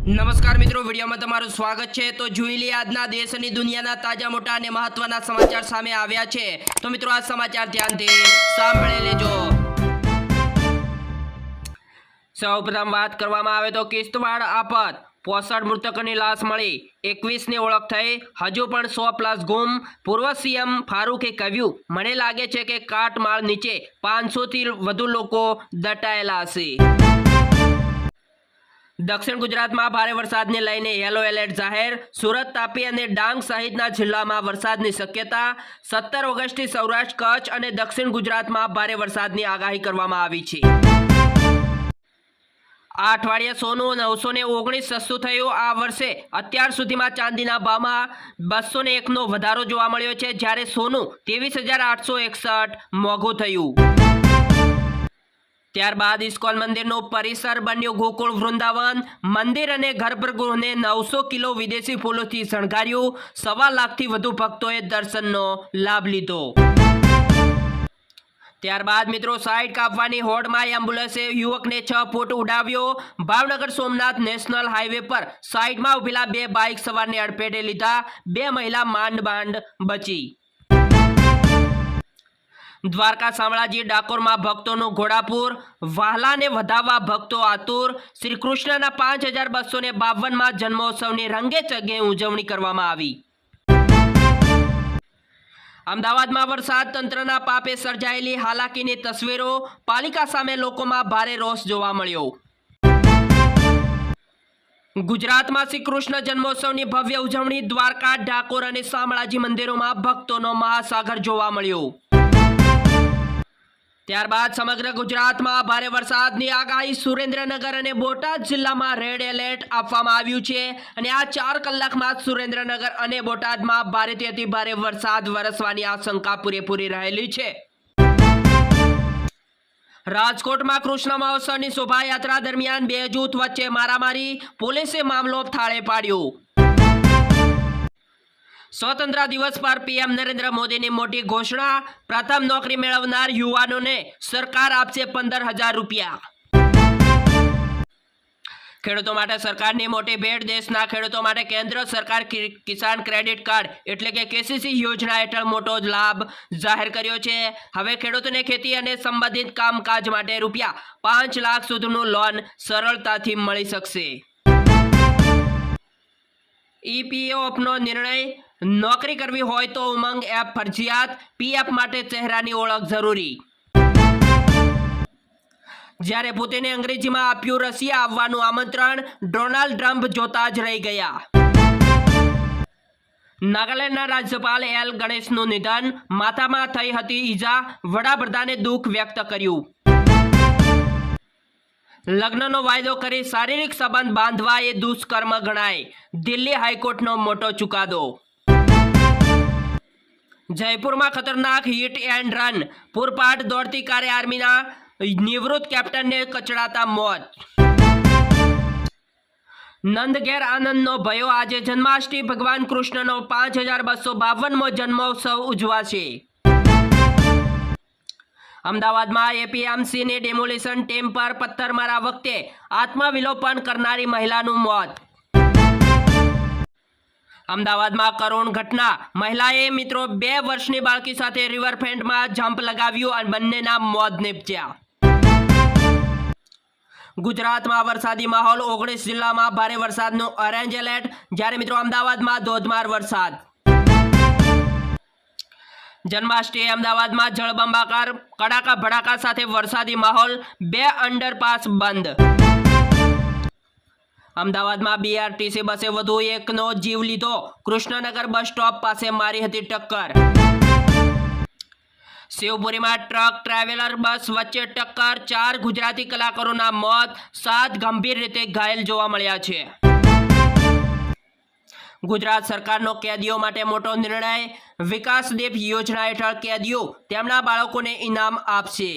નમસ્કાર મિત્રો, વિડીયોમાં તમારું સ્વાગત છે. તો જોઈ લઈએ આજના દેશ અને દુનિયાના તાજા મોટા અને મહત્વના સમાચાર સામે આવ્યા છે. તો મિત્રો, આ સમાચાર ધ્યાનથી સાંભળી લેજો. સૌપ્રથમ વાત કરવામાં આવે તો કિસ્તવાડ આફત. પોસઠ મૃતકોની લાશ મળી. એકવીસની ઓળખ થઈ. હજુ પણ સો પ્લસ ગુમ. પૂર્વ સીએમ ફારૂકે કહ્યું, મને લાગે છે કે કાટમાળ નીચે પાંચસોથી વધુ લોકો દટાયેલા હશે. દક્ષિણ ગુજરાતમાં ભારે વરસાદને લઈને યલો એલર્ટ જાહેર. સુરત તાપી અને ડાંગ સહિતના જિલ્લામાં વરસાદની શક્યતા. સત્તર ઓગસ્ટથી સૌરાષ્ટ્ર, કચ્છ અને દક્ષિણ ગુજરાતમાં ભારે વરસાદની આગાહી કરવામાં આવી છે. આ અઠવાડિયે સોનું નવસો ને ઓગણીસ સસ્તું થયું. આ વર્ષે અત્યાર સુધીમાં ચાંદીના ભાવમાં બસો ને એકનો વધારો જોવા મળ્યો છે. જ્યારે સોનું ત્રેવીસ હજાર આઠસો એકસઠ મોંઘું થયું. ત્યારબાદ ઇસ્કોન મંદિરનો પરિસર બન્યો ગોકુળ વૃંદાવન. મંદિર અને ગર્ભગૃહને નવસો કિલો વિદેશી ફૂલોથી શણગાર્યું. સવા લાખથી વધુ ભક્તોએ દર્શનનો લાભ લીધો. ત્યારબાદ મિત્રો સાઈડ કાપવાની હોડમાં એમ્બ્યુલન્સે યુવકને છ ફૂટ ઉડાવ્યો. ભાવનગર સોમનાથ નેશનલ હાઈવે પર સાઈડમાં ઉભેલા બે બાઇક સવારને અડફેટે લીધા. બે મહિલા માંડ માંડ બચી. દ્વારકા શામળાજી ડાકોરમાં ભક્તોનું ઘોડાપુર, વાહલાને વધાવવા ભક્તો આતુર, શ્રી કૃષ્ણના પાંચ હજાર બસો ને બાવનમાં જન્મોત્સવની રંગે ચગે ઉજવણી કરવામાં આવી. અમદાવાદમાં વરસાદ તંત્રના પાપે સર્જાયેલી હાલાકીની તસવીરો પાલિકા સામે લોકોમાં ભારે રોષ જોવા મળ્યો. ગુજરાતમાં શ્રી કૃષ્ણ જન્મોત્સવની ભવ્ય ઉજવણી દ્વારકા, ડાકોર અને શામળાજી મંદિરોમાં ભક્તોનો મહાસાગર જોવા મળ્યો. ત્યારબાદ સમગ્ર ગુજરાતમાં ભારે વરસાદની આગાહી સુરેન્દ્રનગર અને બોટાદ જિલ્લામાં રેડ એલર્ટ આપવામાં આવ્યું છે. અને આ ચાર કલાકમાં સુરેન્દ્રનગર અને બોટાદમાં ભારેથી અતિ ભારે વરસાદ વરસવાની આશંકા પૂરેપૂરી રહેલી છે. રાજકોટમાં કૃષ્ણ મહોત્સવની શોભાયાત્રા દરમિયાન બે જૂથ વચ્ચે મારામારી, પોલીસે મામલો થાળે પાડ્યો. સ્વતંત્ર દિવસ પર પીએમ નરેન્દ્ર મોદીની મોટી ઘોષણા, પ્રથમ નોકરી મેળવનાર યુવાનોને સરકાર આપશે પંદર હજાર રૂપિયા. ખેડૂતો માટે સરકારની મોટી ભેટ, દેશના ખેડૂતો માટે કેન્દ્ર સરકાર કિસાન ક્રેડિટ કાર્ડ એટલે કે કેસીસી યોજના હેઠળ મોટો લાભ જાહેર કર્યો છે. હવે ખેડૂતોને ખેતી અને સંબંધિત કામકાજ માટે રૂપિયા પાંચ લાખ સુધીનું લોન સરળતાથી મળી શકશે. ઈપીએફનો નિર્ણય નોકરી કરવી હોય તો ઉમંગ એપ ફરજિયાત પીએફ માટે ચહેરાની ઓળખ જરૂરી. જ્યારે પુતિને અંગ્રેજીમાં આપ્યું રશિયા આવવાનું આમંત્રણ, ડોનાલ્ડ ટ્રમ્પ જોતા જ રહી ગયા. નાગાલેન્ડના રાજ્યપાલ એલ ગણેશનું નિધન માથામાં થઈ હતી ઈજા, વડાપ્રધાને દુઃખ વ્યક્ત કર્યું. લગ્નનો વાયદો કરી શારીરિક સંબંધ બાંધવા એ દુષ્કર્મ ગણાય. દિલ્હી હાઈકોર્ટનો મોટો ચુકાદો. જયપુરમાં ખતરનાક હિટ એન્ડ રન. પૂરપાટ દોડતી કારે આર્મીના નિવૃત્ત કેપ્ટનને કચડાતા મોત. નંદઘેર આનંદનો ભયો. આજે જન્માષ્ટમી. ભગવાન કૃષ્ણનો પાંચ હજાર બસો બાવનમો જન્મોત્સવ ઉજવાશે. અમદાવાદમાં એપીએમસીની ડેમોલિશન ટીમ પર પથ્થરમારા વખતે આત્મવિલોપન કરનારી મહિલાનું મોત. અમદાવાદમાં કરુણ ઘટના. મહિલાએ મિત્રો બે વર્ષની બાળકી સાથે રિવરફ્રન્ટમાં જમ્પ લગાવ્યું અને બંનેના મોત નીપજ્યા. ગુજરાતમાં વરસાદી માહોલ. ઓગણીસ જિલ્લામાં ભારે વરસાદનું ઓરેન્જ એલર્ટ જ્યારે મિત્રો અમદાવાદમાં ધોધમાર વરસાદ. જન્માષ્ટમી અમદાવાદમાં જળબંબાકાર કડાકા ભડાકા સાથે વરસાદી માહોલ. બે અંડરપાસ બંધ. અમદાવાદમાં બીઆરટીસી બસે વધુ એકનો જીવ લીધો. કૃષ્ણનગર બસ સ્ટોપ પાસે મારી હતી ટક્કર. શિવપુરીમાં ટ્રક ટ્રાવેલર બસ વચ્ચે ટક્કર. ચાર ગુજરાતી કલાકારોના મોત. સાત ગંભીર રીતે ઘાયલ જોવા મળ્યા છે. ગુજરાત સરકારનો કેદીઓ માટે મોટો નિર્ણય. વિકાસ દીપ યોજના હેઠળ કેદીઓ. તેમના બાળકોને ઇનામ આપશે.